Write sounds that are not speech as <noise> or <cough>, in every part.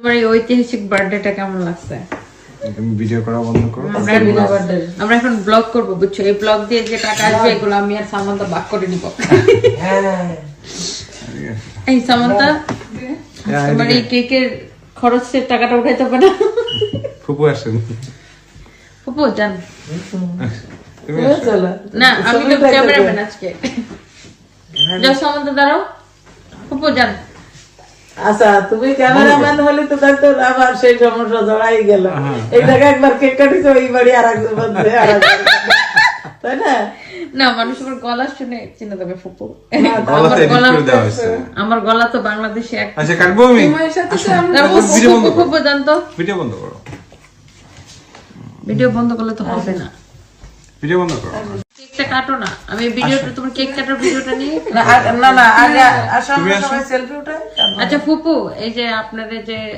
তোমার এই ঐতিহাসিক বার্থডেটা কেমন লাগছে? তুমি ভিডিও করা বন্ধ করো আমরা আমরা এখন ব্লগ করব বুঝছ? এই ব্লগ দিয়ে যে টাকা আসবে এগুলো আমি আর সামান্তা ভাগ করে নিব। এই সামান্তা তোমার এই কেকের খরচের টাকাটা উঠাইতে পারে না? ফুপু আসেন। ফুপু জান তুমি আসো। না আমি তো ক্যামেরাম্যান আজকে। যাও সামান্তা দাঁড়াও। ফুপু জান আচ্ছা তুমি ক্যামেরাম্যান হলে তো দেখতো আবার সেই সমস্যা জড়াই গেল। এই জায়গায় একবার কেক কাটিছে ওই বাড়ি আর তাই না? না মানুষ আমার গলা শুনে চিনে দেবে ফুপু। আমার গলা তো বাংলাদেশে এক আচ্ছা কাটবো আমি? ফুপু, ভিডিও বন্ধ করো। ভিডিও বন্ধ করো। ভিডিও বন্ধ করলে তো হবে না। ভিডিও বন্ধ করো। কাটো না। আমি ভিডিওটা তোমার কেক কাটার ভিডিওটা নিয়ে <laughs> না না না আগে আসার সবাই সেলফি উঠাই আচ্ছা ফুপু এই যে আপনাদের যে <laughs>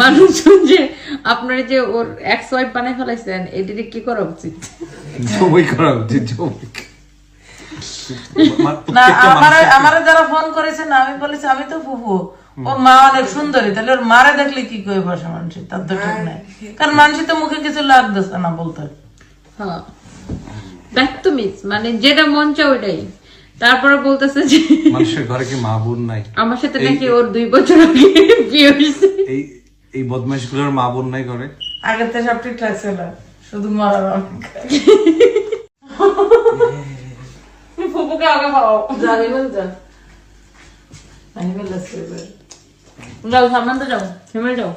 মানুষজন যে আপনার যে ওর এক ওয়াইফ বানাই ফেলাইছেন এটিতে কি করা উচিত? জবই করা উচিত জবই না আমার আমার যারা ফোন করেছে না আমি বলেছি আমি তো ফুফু। ওর মা অনেক সুন্দরী তাহলে ওর মারে দেখলে কি করে বসে মানুষ তার তো ঠিক নাই। কারণ মানুষ তো মুখে কিছু লাগতেছে না বলতে। হ্যাঁ। মানে যেটা মন চায় ওইটাই। তারপরে বলতেছে যে মানুষের ঘরে কি মা বোন নাই? আমার সাথে নাকি ওর দুই বছর আগে বিয়ে হয়েছে। এই এই বদমাইশগুলোর মা বোন নাই ঘরে? আগের থেকে সব ঠিকঠাক ছিল শুধু <laughs> মরার অপেক্ষা। ফুপুকে আগে খাও জানি বল যা আমি বলছি যাও সামনে যাও হেমে যাও